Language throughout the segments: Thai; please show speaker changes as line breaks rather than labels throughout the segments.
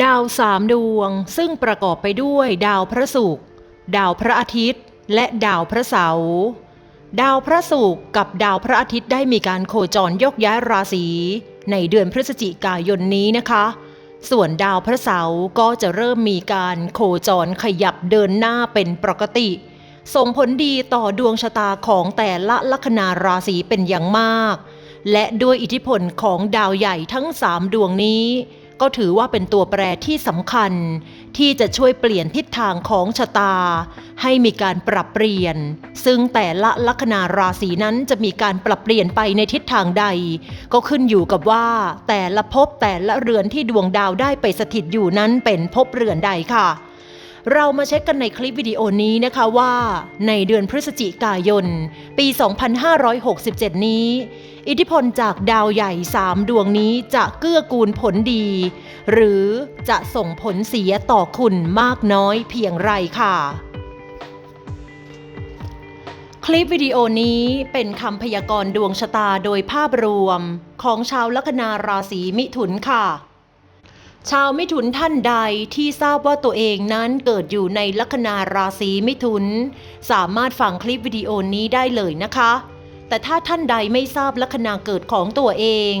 ดาวสามดวงซึ่งประกอบไปด้วยดาวพระศุกร์ดาวพระอาทิตย์ และดาวพระเสาร์ดาวพระศุกร์กับดาวพระอาทิตย์ได้มีการโคจรยกย้ายราศีในเดือนพฤศจิกายนนี้นะคะ ส่วนดาวพระเสาร์ก็จะเริ่มมีการโคจรขยับเดินหน้าเป็นปกติ ส่งผลดีต่อดวงชะตาของแต่ละลัคนาราศีเป็นอย่างมาก และด้วยอิทธิพลของดาวใหญ่ทั้งสามดวงนี้ ก็ถือว่าเป็นตัวแปรที่สำคัญ ที่จะช่วยเปลี่ยนทิศทางของชะตา ให้มีการปรับเปลี่ยน ซึ่งแต่ละลัคนาราศีนั้นจะมีการปรับเปลี่ยนไปในทิศทางใด ก็ขึ้นอยู่กับว่า แต่ละภพแต่ละเรือนที่ดวงดาวได้ไปสถิตอยู่นั้นเป็นภพเรือนใดค่ะเรามาเช็คกันในคลิปวิดีโอนี้นะคะว่า ในเดือนพฤศจิกายน ปี 2567 นี้ อิทธิพลจากดาวใหญ่3ดวงนี้จะเกื้อกูลผลดี หรือจะส่งผลเสียต่อคุณมากน้อยเพียงไรค่ะ คลิปวิดีโอนี้เป็นคำพยากรณ์ดวงชะตาโดยภาพรวมของชาวลัคนาราศีมิถุนค่ะชาวมิถุนท่านใดที่ทราบว่าตัวเองนั้นเกิดอยู่ในลัคนาราศีมิถุน สามารถฟังคลิปวิดีโอนี้ได้เลยนะคะ แต่ถ้าท่านใดไม่ทราบลัคนาเกิดของตัวเอง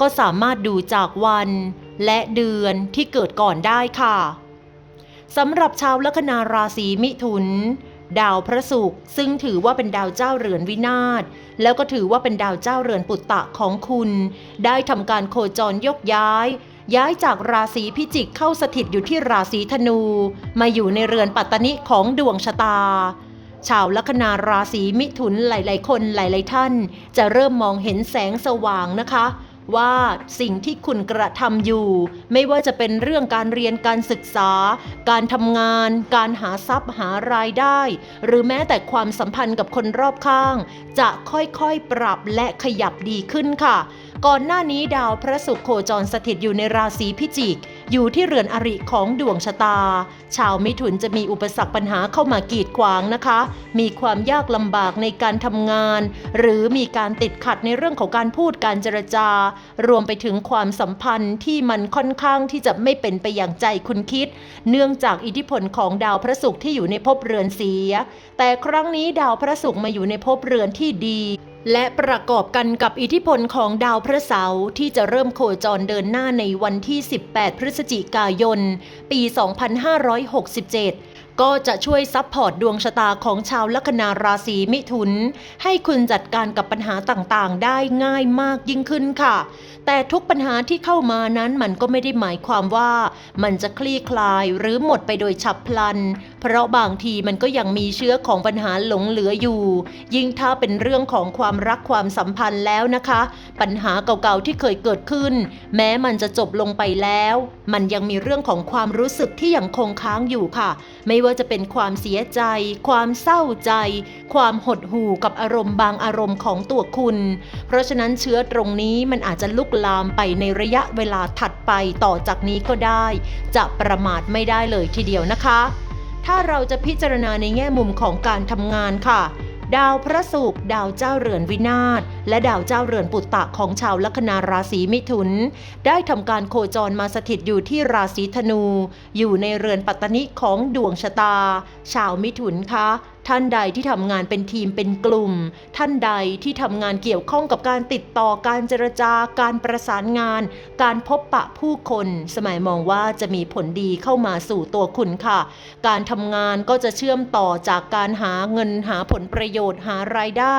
ก็สามารถดูจากวัน และเดือนที่เกิดก่อนได้ค่ะสำหรับชาวลัคนาราศีมิถุน ดาวพระศุกร์ซึ่งถือว่าเป็นดาวเจ้าเรือนวินาศแล้วก็ถือว่าเป็นดาวเจ้าเรือนปุตตะของคุณ ได้ทำการโคจรยกย้าย ย้ายจากราศีพิจิกเข้าสถิตอยู่ที่ราศีธนู มาอยู่ในเรือนปัตตนิของดวงชะตา ชาวลัคนาราศีมิถุนหลาย ๆ คนหลาย ๆ ท่าน จะเริ่มมองเห็นแสงสว่างนะคะ ว่าสิ่งที่คุณกระทำอยู่ ไม่ว่าจะเป็นเรื่องการเรียนการศึกษา การทำงาน การหาทรัพย์หารายได้ หรือแม้แต่ความสัมพันธ์กับคนรอบข้าง จะค่อยๆปรับและขยับดีขึ้นค่ะ ก่อนหน้านี้ดาวพระศุกร์โคจรสถิตอยู่ในราศีพิจิก อยู่ที่เรือนอริของดวงชะตา ชาวมิถุนจะมีอุปสรรคปัญหาเข้ามากีดขวางนะคะ มีความยากลำบากในการทำงาน หรือมีการติดขัดในเรื่องของการพูดการเจรจา รวมไปถึงความสัมพันธ์ที่มันค่อนข้างที่จะไม่เป็นไปอย่างใจคุณคิด เนื่องจากอิทธิพลของดาวพระศุกร์ที่อยู่ในภพเรือนเสีย แต่ครั้งนี้ดาวพระศุกร์มาอยู่ในภพเรือนที่ดี และประกอบกันกับอิทธิพลของดาวพระเสาร์ที่จะเริ่มโคจรเดินหน้าในวันที่ 18 พฤศจิกายน ปี 2567 ก็จะช่วยซับพอร์ตดวงชะตาของชาวลัคนาราศีมิถุน ให้คุณจัดการกับปัญหาต่างๆ ได้ง่ายมากยิ่งขึ้นค่ะ แต่ทุกปัญหาที่เข้ามานั้นมันก็ไม่ได้หมายความว่า มันจะคลี่คลายหรือหมดไปโดยฉับพลันเพราะบางทีมันก็ยังมีเชื้อของปัญหาหลงเหลืออยู่ ยิ่งถ้าเป็นเรื่องของความรักความสัมพันธ์แล้วนะคะ ปัญหาเก่าๆที่เคยเกิดขึ้น แม้มันจะจบลงไปแล้ว มันยังมีเรื่องของความรู้สึกที่ยังคงค้างอยู่ค่ะ ไม่ว่าจะเป็นความเสียใจ ความเศร้าใจ ความหดหู่กับอารมณ์บางอารมณ์ของตัวคุณ เพราะฉะนั้นเชื้อตรงนี้มันอาจจะลุกลามไปในระยะเวลาถัดไปต่อจากนี้ก็ได้ จะประมาทไม่ได้เลยทีเดียวนะคะ ถ้าเราจะพิจารณาในแง่มุมของการทำงานค่ะ ดาวพระศุกร์ดาวเจ้าเรือนวินาศและดาวเจ้าเรือนปุตตะของชาวลัคนาราศีมิถุน ได้ทำการโคจรมาสถิตอยู่ที่ราศีธนู อยู่ในเรือนปัตตนิของดวงชะตา ชาวมิถุนคะ ท่านใดที่ทำงานเป็นทีมเป็นกลุ่ม ท่านใดที่ทำงานเกี่ยวข้องกับการติดต่อการเจรจาการประสานงาน การพบปะผู้คน สมัยมองว่าจะมีผลดีเข้ามาสู่ตัวคุณค่ะ การทำงานก็จะเชื่อมต่อจากการหาเงินหาผลประโยชน์หารายได้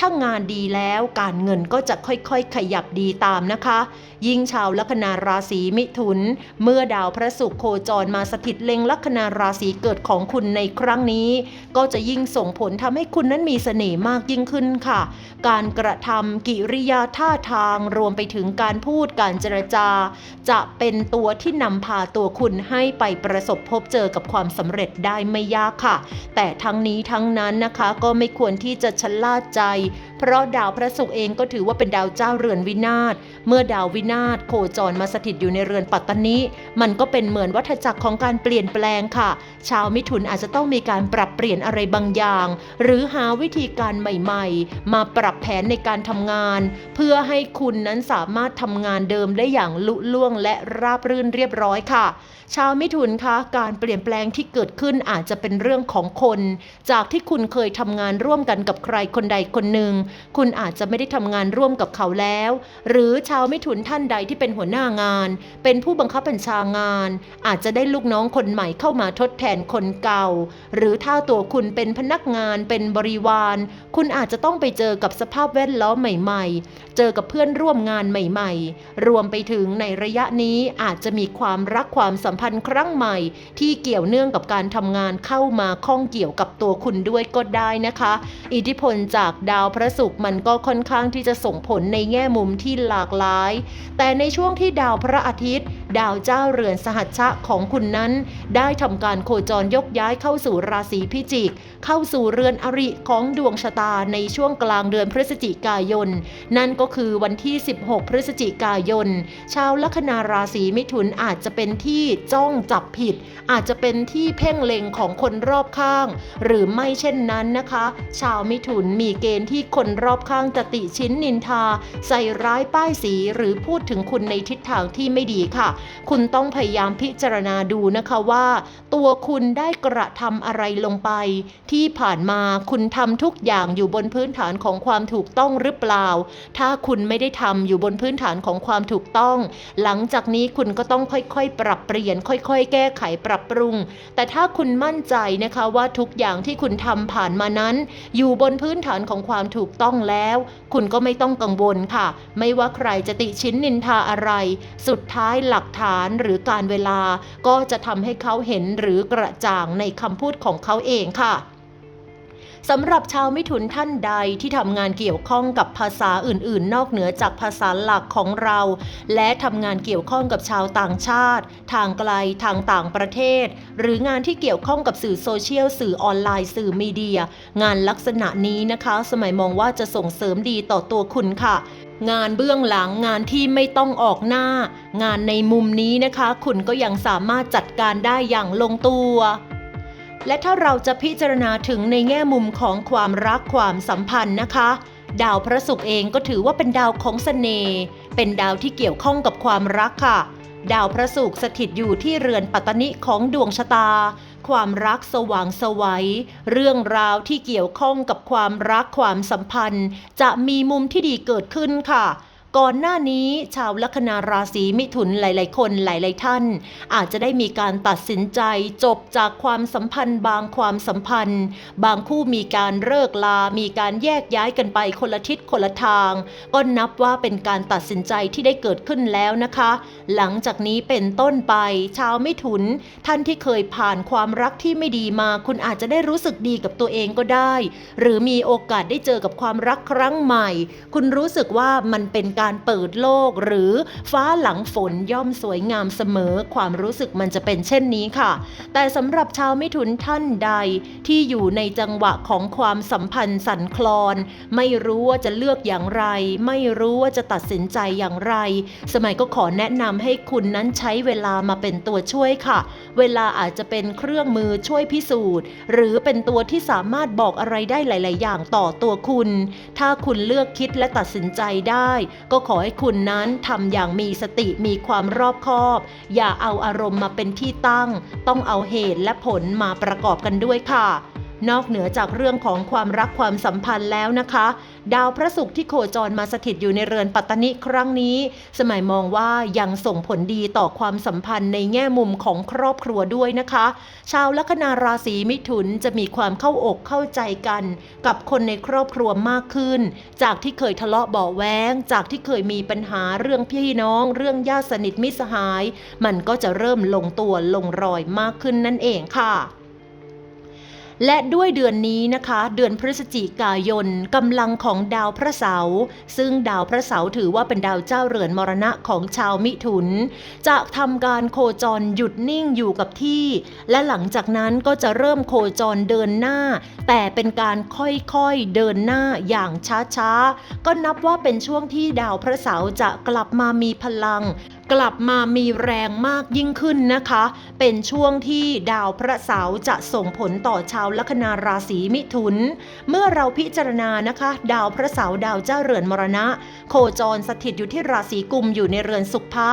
ถ้างานดีแล้วการเงินก็จะค่อยๆ ขยับดีตามนะคะ ยิ่งชาวลัคนาราศีมิถุน เมื่อดาวพระศุกร์โคจรมาสถิตเล็งลัคนาราศีเกิดของคุณในครั้งนี้ ก็จะยิ่งส่งผลทำให้คุณนั้นมีเสน่ห์มากยิ่งขึ้นค่ะ การกระทำกิริยาท่าทางรวมไปถึงการพูดการเจรจา จะเป็นตัวที่นำพาตัวคุณให้ไปประสบพบเจอกับความสำเร็จได้ไม่ยากค่ะ แต่ทั้งนี้ทั้งนั้นนะคะก็ไม่ควรที่จะชะล่าใจ เพราะดาวพระศุกร์เองก็ถือว่าเป็นดาวเจ้าเรือนวินาศ เมื่อดาววินาศโคจรมาสถิตอยู่ในเรือนปัตตนิมันก็เป็นเหมือนวัฏจักรของการเปลี่ยนแปลงค่ะ ชาวมิถุนอาจจะต้องมีการปรับเปลี่ยนอะไรบางอย่าง หรือหาวิธีการใหม่ๆ มาปรับแผนในการทำงาน เพื่อให้คุณนั้นสามารถทำงานเดิมได้อย่างลุล่วงและราบรื่นเรียบร้อยค่ะ ชาวมิถุนคะการเปลี่ยนแปลงที่เกิดขึ้นอาจจะเป็นเรื่องของคน จากที่คุณเคยทำงานร่วมกันกับใครคนใดคนหนึ่ง คุณอาจจะไม่ได้ทำงานร่วมกับเขาแล้ว หรือชาวมิถุนท่านใดที่เป็นหัวหน้างาน เป็นผู้บังคับบัญชางาน อาจจะได้ลูกน้องคนใหม่เข้ามาทดแทนคนเก่า หรือถ้าตัวคุณเป็นพนักงานเป็นบริวาร คุณอาจจะต้องไปเจอกับสภาพแวดล้อมใหม่ ๆ เจอกับเพื่อนร่วมงานใหม่ๆ รวมไปถึงในระยะนี้อาจจะมีความรักความสัมพันธ์ครั้งใหม่ ที่เกี่ยวเนื่องกับการทำงานเข้ามาข้องเกี่ยวกับตัวคุณด้วยก็ได้นะคะ อิทธิพลจากดาวพระศุกร์มันก็ค่อนข้างที่จะส่งผลในแง่มุมที่หลากหลาย แต่ในช่วงที่ดาวพระอาทิตย์ดาวเจ้าเรือนสหัชชะของคุณนั้น ได้ทำการโคจรยกย้ายเข้าสู่ราศีพิจิก เข้าสู่เรือนอริของดวงชะตาในช่วงกลางเดือนพฤศจิกายน นั่นก็คือวันที่ 16 พฤศจิกายน ชาวลัคนาราศีมิถุนอาจจะเป็นที่จ้องจับผิด อาจจะเป็นที่เพ่งเล็งของคนรอบข้าง หรือไม่เช่นนั้นนะคะ ชาวมิถุนมีเกณฑ์ที่คนรอบข้างจะติชิ้นนินทา ใส่ร้ายป้ายสีหรือพูดถึงคุณในทิศทางที่ไม่ดีค่ะคุณต้องพยายามพิจารณาดูนะคะว่า ตัวคุณได้กระทำอะไรลงไป ที่ผ่านมาคุณทำทุกอย่างอยู่บนพื้นฐานของความถูกต้องหรือเปล่า ถ้าคุณไม่ได้ทำอยู่บนพื้นฐานของความถูกต้อง หลังจากนี้คุณก็ต้องค่อยๆ ปรับเปลี่ยน ค่อย ๆ แก้ไขปรับปรุง แต่ถ้าคุณมั่นใจนะคะว่าทุกอย่างที่คุณทำผ่านมานั้น อยู่บนพื้นฐานของความถูกต้องแล้ว คุณก็ไม่ต้องกังวลค่ะ ไม่ว่าใครจะติชิ้นนินทาอะไร สุดท้ายหลักฐานหรือการเวลา ก็จะทำให้เขาเห็นหรือกระจ่างในคำพูดของเขาเองค่ะสำหรับชาวมิถุนท่านใดที่ทำงานเกี่ยวข้องกับภาษาอื่นๆ นอกเหนือจากภาษาหลักของเรา และทำงานเกี่ยวข้องกับชาวต่างชาติ ทางไกลทางต่างประเทศ หรืองานที่เกี่ยวข้องกับสื่อโซเชียลสื่อออนไลน์สื่อมีเดีย งานลักษณะนี้นะคะ สมัยมองว่าจะส่งเสริมดีต่อตัวคุณค่ะ งานเบื้องหลังงานที่ไม่ต้องออกหน้า งานในมุมนี้นะคะ คุณก็ยังสามารถจัดการได้อย่างลงตัว และถ้าเราจะพิจารณาถึงในแง่มุมของความรักความสัมพันธ์นะคะ ดาวพระศุกร์เองก็ถือว่าเป็นดาวของเสน่ห์เป็นดาวที่เกี่ยวข้องกับความรักค่ะ ดาวพระศุกร์สถิตอยู่ที่เรือนปัตตนิของดวงชะตา ความรักสว่างไสวัย เรื่องราวที่เกี่ยวข้องกับความรักความสัมพันธ์ จะมีมุมที่ดีเกิดขึ้นค่ะ ก่อนหน้านี้ชาวลัคนาราศีมิถุนหลาย ๆ คนหลาย ๆ ท่าน อาจจะได้มีการตัดสินใจจบจากความสัมพันธ์ บางความสัมพันธ์ บางคู่มีการเลิกลา มีการแยกย้ายกันไปคนละทิศคนละทาง ก็นับว่าเป็นการตัดสินใจที่ได้เกิดขึ้นแล้วนะคะ หลังจากนี้เป็นต้นไป ชาวมิถุน ท่านที่เคยผ่านความรักที่ไม่ดีมา คุณอาจจะได้รู้สึกดีกับตัวเองก็ได้ หรือมีโอกาสได้เจอกับความรักครั้งใหม่ คุณรู้สึกว่ามันเป็นการเปิดโลก หรือฟ้าหลังฝนย่อมสวยงามเสมอ ความรู้สึกมันจะเป็นเช่นนี้ค่ะ แต่สำหรับชาวมิถุนท่านใดที่อยู่ในจังหวะของความสัมพันธ์สั่นคลอน ไม่รู้ว่าจะเลือกอย่างไร ไม่รู้ว่าจะตัดสินใจอย่างไร สมัยก็ขอแนะนำให้คุณนั้นใช้เวลามาเป็นตัวช่วยค่ะ เวลาอาจจะเป็นเครื่องมือช่วยพิสูจน์ หรือเป็นตัวที่สามารถบอกอะไรได้หลาย ๆ อย่างต่อตัวคุณ ถ้าคุณเลือกคิดและตัดสินใจได้ก็ขอให้คุณนั้นทำอย่างมีสติมีความรอบคอบ อย่าเอาอารมณ์มาเป็นที่ตั้ง ต้องเอาเหตุและผลมาประกอบกันด้วยค่ะ นอกเหนือจากเรื่องของความรักความสัมพันธ์แล้วนะคะ ดาวพระศุกร์ที่โคจรมาสถิตอยู่ในเรือนปัตตนิครั้งนี้ สมัยมองว่ายังส่งผลดีต่อความสัมพันธ์ในแง่มุมของครอบครัวด้วยนะคะ ชาวลัคนาราศีมิถุนจะมีความเข้าอกเข้าใจกัน กับคนในครอบครัวมากขึ้น จากที่เคยทะเลาะเบาแว้งจากที่เคยมีปัญหาเรื่องพี่น้อง เรื่องญาติสนิทมิสหาย มันก็จะเริ่มลงตัวลงรอยมากขึ้นนั่นเองค่ะ และด้วยเดือนนี้นะคะ เดือนพฤศจิกายนกำลังของดาวพระเสาร์ซึ่งดาวพระเสาร์ถือว่าเป็นดาวเจ้าเรือนมรณะของชาวมิถุน จะทำการโคจรหยุดนิ่งอยู่กับที่ และหลังจากนั้นก็จะเริ่มโคจรเดินหน้า แต่เป็นการค่อยๆเดินหน้าอย่างช้าๆ ก็นับว่าเป็นช่วงที่ดาวพระเสาร์จะกลับมามีพลัง กลับมามีแรงมากยิ่งขึ้นนะคะ เป็นช่วงที่ดาวพระเสาร์จะส่งผลต่อชาวลัคนาราศีมิถุน เมื่อเราพิจารณานะคะ ดาวพระเสาร์ดาวเจ้าเรือนมรณะ โคจรสถิตอยู่ที่ราศีกุมอยู่ในเรือนสุภะ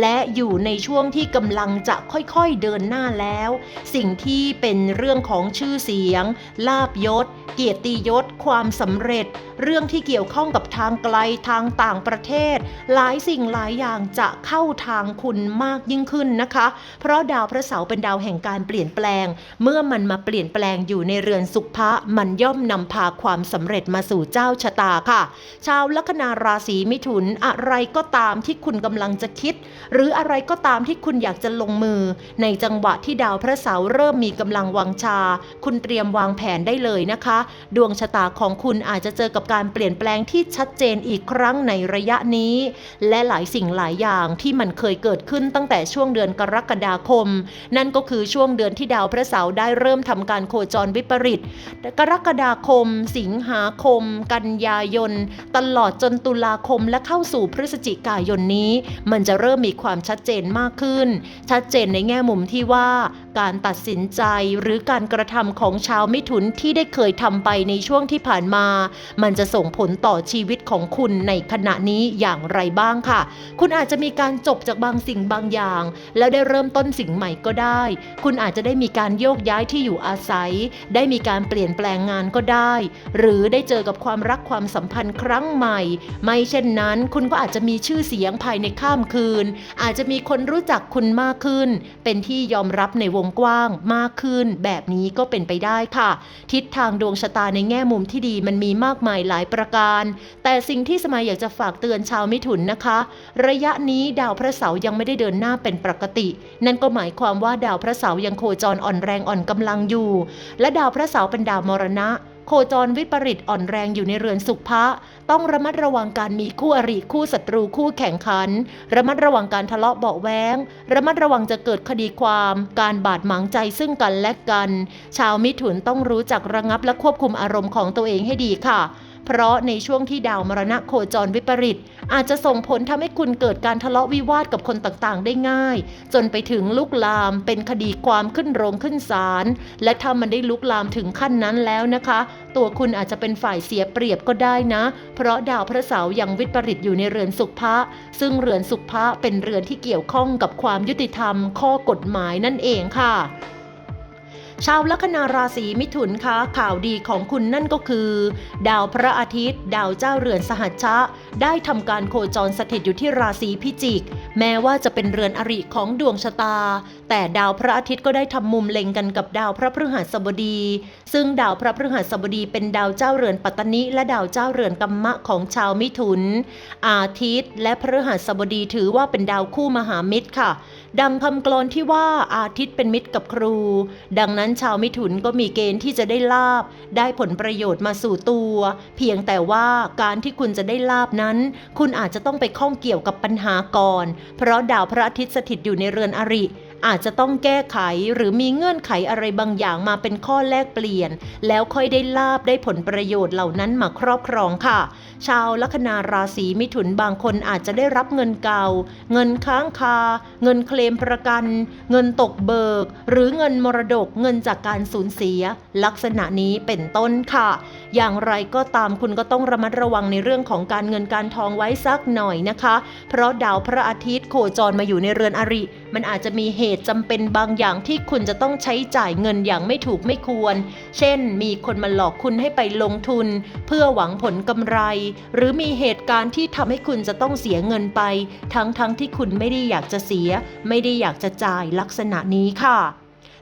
และอยู่ในช่วงที่กำลังจะค่อยๆเดินหน้าแล้ว สิ่งที่เป็นเรื่องของชื่อเสียง ลาบยศ เกียรติยศ ความสำเร็จ เรื่องที่เกี่ยวข้องกับทางไกลทางต่างประเทศ หลายสิ่งหลายอย่างจะเข้าาทางคุณมากยิ่งขึ้นนะคะ เพราะดาวพระเสาร์เป็นดาวแห่งการเปลี่ยนแปลง เมื่อมันมาเปลี่ยนแปลงอยู่ในเรือนสุภะมันย่อมนำพาความสำเร็จมาสู่เจ้าชะตาค่ะ ชาวลัคนาราศีมิถุนอะไรก็ตามที่คุณกำลังจะคิด หรืออะไรก็ตามที่คุณอยากจะลงมือ ในจังหวะที่ดาวพระเสาร์เริ่มมีกำลังวังชา คุณเตรียมวางแผนได้เลยนะคะ ดวงชะตาของคุณอาจจะเจอกับการเปลี่ยนแปลงที่ชัดเจนอีกครั้งในระยะนี้ และหลายสิ่งหลายอย่างที่ที่มันเคยเกิดขึ้นตั้งแต่ช่วงเดือนกรกฎาคม นั่นก็คือช่วงเดือนที่ดาวพระเสาร์ได้เริ่มทำการโคจรวิปริตกรกฎาคม สิงหาคม กันยายน ตลอดจนตุลาคมและเข้าสู่พฤศจิกายนนี้ มันจะเริ่มมีความชัดเจนมากขึ้น ชัดเจนในแง่มุมที่ว่า การตัดสินใจหรือการกระทำของชาวมิถุนที่ได้เคยทำไปในช่วงที่ผ่านมา มันจะส่งผลต่อชีวิตของคุณในขณะนี้อย่างไรบ้างค่ะ คุณอาจจะมีการจบจากบางสิ่งบางอย่าง แล้วได้เริ่มต้นสิ่งใหม่ก็ได้ คุณอาจจะได้มีการโยกย้ายที่อยู่อาศัย ได้มีการเปลี่ยนแปลงงานก็ได้ หรือได้เจอกับความรักความสัมพันธ์ครั้งใหม่ ไม่เช่นนั้น คุณก็อาจจะมีชื่อเสียงภายในข้ามคืน อาจจะมีคนรู้จักคุณมากขึ้น เป็นที่ยอมรับในวงกว้างมากขึ้น แบบนี้ก็เป็นไปได้ค่ะ ทิศทางดวงชะตาในแง่มุมที่ดีมันมีมากมายหลายประการ แต่สิ่งที่สมัยอยากจะฝากเตือนชาวมิถุนนะคะ ระยะนี้ดาวพระเสาร์ยังไม่ได้เดินหน้าเป็นปกติ นั่นก็หมายความว่าดาวพระเสาร์ยังโคจรอ่อนแรงอ่อนกำลังอยู่ และดาวพระเสาร์เป็นดาวมรณะ โคจรวิปริตอ่อนแรงอยู่ในเรือนสุภะต้องระมัดระวังการมีคู่อริคู่ศัตรูคู่แข่งขัน ระมัดระวังการทะเลาะเบาแว้งระมัดระวังจะเกิดคดีความ การบาดหมางใจซึ่งกันและกัน ชาวมิถุนต้องรู้จักระงับและควบคุมอารมณ์ของตัวเองให้ดีค่ะ เพราะในช่วงที่ดาวมรณะโคจรวิปริต อาจจะส่งผลทำให้คุณเกิดการทะเลาะวิวาทกับคนต่างๆ ได้ง่าย จนไปถึงลุกลามเป็นคดีความขึ้นโรงขึ้นศาลและถ้ามันได้ลุกลามถึงขั้นนั้นแล้วนะคะ ตัวคุณอาจจะเป็นฝ่ายเสียเปรียบก็ได้นะ เพราะดาวพระเสาร์ยังวิปริตอยู่ในเรือนสุภะซึ่งเรือนสุภะเป็นเรือนที่เกี่ยวข้องกับความยุติธรรม ข้อกฎหมายนั่นเองค่ะ ชาวลัคนาราศีมิถุนคะข่าวดีของคุณนั่นก็คือ ดาวพระอาทิตย์ ดาวเจ้าเรือนสหัชชะ ได้ทำการโคจรสถิตอยู่ที่ราศีพิจิก แม้ว่าจะเป็นเรือนอริของดวงชะตา แต่ดาวพระอาทิตย์ก็ได้ทำมุมเล็งกันกับดาวพระพฤหัสบดี ซึ่งดาวพระพฤหัสบดีเป็นดาวเจ้าเรือนปัตตนิและดาวเจ้าเรือนกัมมะของชาวมิถุน อาทิตย์ และพฤหัสบดีถือว่าเป็นดาวคู่มหามิตรค่ะ ดังคำกลอนที่ว่าอาทิตย์เป็นมิตรกับครู ดังนั้นชาวมิถุนก็มีเกณฑ์ที่จะได้ลาบ ได้ผลประโยชน์มาสู่ตัว เพียงแต่ว่าการที่คุณจะได้ลาบนั้น คุณอาจจะต้องไปข้องเกี่ยวกับปัญหาก่อน เพราะดาวพระอาทิตย์สถิตอยู่ในเรือนอริ อาจจะต้องแก้ไขหรือมีเงื่อนไขอะไรบางอย่างมาเป็นข้อแลกเปลี่ยน แล้วค่อยได้ลาบได้ผลประโยชน์เหล่านั้นมาครอบครองค่ะ ชาวลัคนาราศีมิถุนบางคนอาจจะได้รับเงินเก่า เงินค้างคา เงินเคลมประกัน เงินตกเบิก หรือเงินมรดกเงินจากการสูญเสีย ลักษณะนี้เป็นต้นค่ะ อย่างไรก็ตามคุณก็ต้องระมัดระวังในเรื่องของการเงินการทองไว้สักหน่อยนะคะ เพราะดาวพระอาทิตย์โคจรมาอยู่ในเรือนอริ มันอาจจะมีเหตุจำเป็นบางอย่างที่คุณจะต้องใช้จ่ายเงินอย่างไม่ถูกไม่ควร เช่น มีคนมาหลอกคุณให้ไปลงทุน เพื่อหวังผลกำไรหรือมีเหตุการณ์ที่ทำให้คุณจะต้องเสียเงินไป ทั้งๆทที่คุณไม่ได้อยากจะเสีย ไม่ได้อยากจะจ่ายลักษณะนี้ค่ะ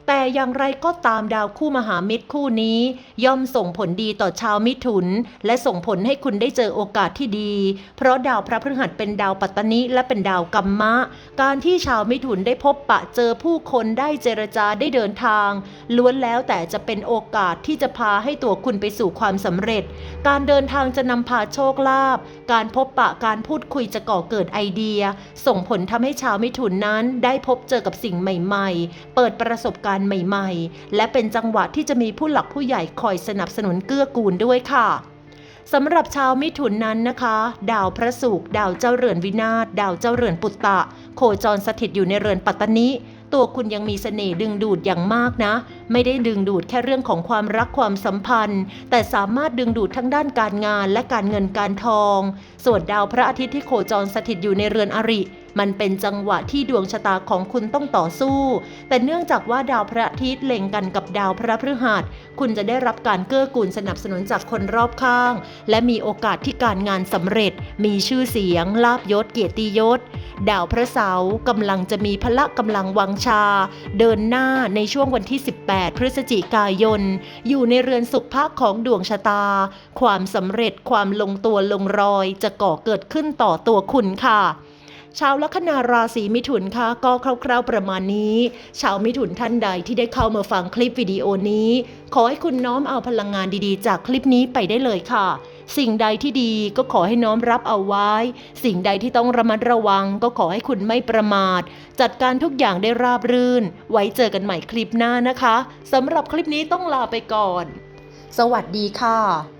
แต่อย่างไรก็ตามดาวคู่มหามิตรคู่นี้ ย่อมส่งผลดีต่อชาวมิถุน และส่งผลให้คุณได้เจอโอกาสที่ดี เพราะดาวพระพฤหัสเป็นดาวปัตตนิและเป็นดาวกัมมะ การที่ชาวมิถุนได้พบปะเจอผู้คนได้เจรจาได้เดินทาง ล้วนแล้วแต่จะเป็นโอกาสที่จะพาให้ตัวคุณไปสู่ความสำเร็จ การเดินทางจะนำพาโชคลาภการพบปะการพูดคุยจะก่อเกิดไอเดีย ส่งผลทำให้ชาวมิถุนนั้นได้พบเจอกับสิ่งใหม่ ๆ เปิดประสบการณ์ใหม่ ๆ และเป็นจังหวะที่จะมีผู้หลักผู้ใหญ่คอยสนับสนุนเกื้อกูลด้วยค่ะสำหรับชาวมิถุนนั้นนะคะ ดาวพระศุกร์ดาวเจ้าเรือนวินาศดาวเจ้าเรือนปุตตะ โคจรสถิตอยู่ในเรือนปัตตนิ ตัวคุณยังมีเสน่ห์ดึงดูดอย่างมากนะ ไม่ได้ดึงดูดแค่เรื่องของความรักความสัมพันธ์ แต่สามารถดึงดูดทั้งด้านการงานและการเงินการทอง ส่วนดาวพระอาทิตย์ที่โคจรสถิตอยู่ในเรือนอริ มันเป็นจังหวะที่ดวงชะตาของคุณต้องต่อสู้ แต่เนื่องจากว่าดาวพระอาทิตย์เล็งกันกับดาวพระพฤหัส คุณจะได้รับการเกื้อกูลสนับสนุนจากคนรอบข้าง และมีโอกาสที่การงานสำเร็จ มีชื่อเสียง ลาบยศ เกียรติยศ ดาวพระเสาร์กำลังจะมีพละกำลังวังชา เดินหน้าในช่วงวันที่ 18 พฤศจิกายน อยู่ในเรือนสุขภาคของดวงชะตา ความสำเร็จความลงตัวลงรอยจะก่อเกิดขึ้นต่อตัวคุณค่ะชาวลัคนาราศีมิถุนคะก็คร่าวๆประมาณนี้ ชาวมิถุนท่านใดที่ได้เข้ามาฟังคลิปวิดีโอนี้ ขอให้คุณน้อมเอาพลังงานดีๆ จากคลิปนี้ไปได้เลยค่ะ สิ่งใดที่ดีก็ขอให้น้อมรับเอาไว้ สิ่งใดที่ต้องระมัดระวังก็ขอให้คุณไม่ประมาท จัดการทุกอย่างได้ราบรื่น ไว้เจอกันใหม่คลิปหน้านะคะสำหรับคลิปนี้ต้องลาไปก่อน สวัสดีค่ะ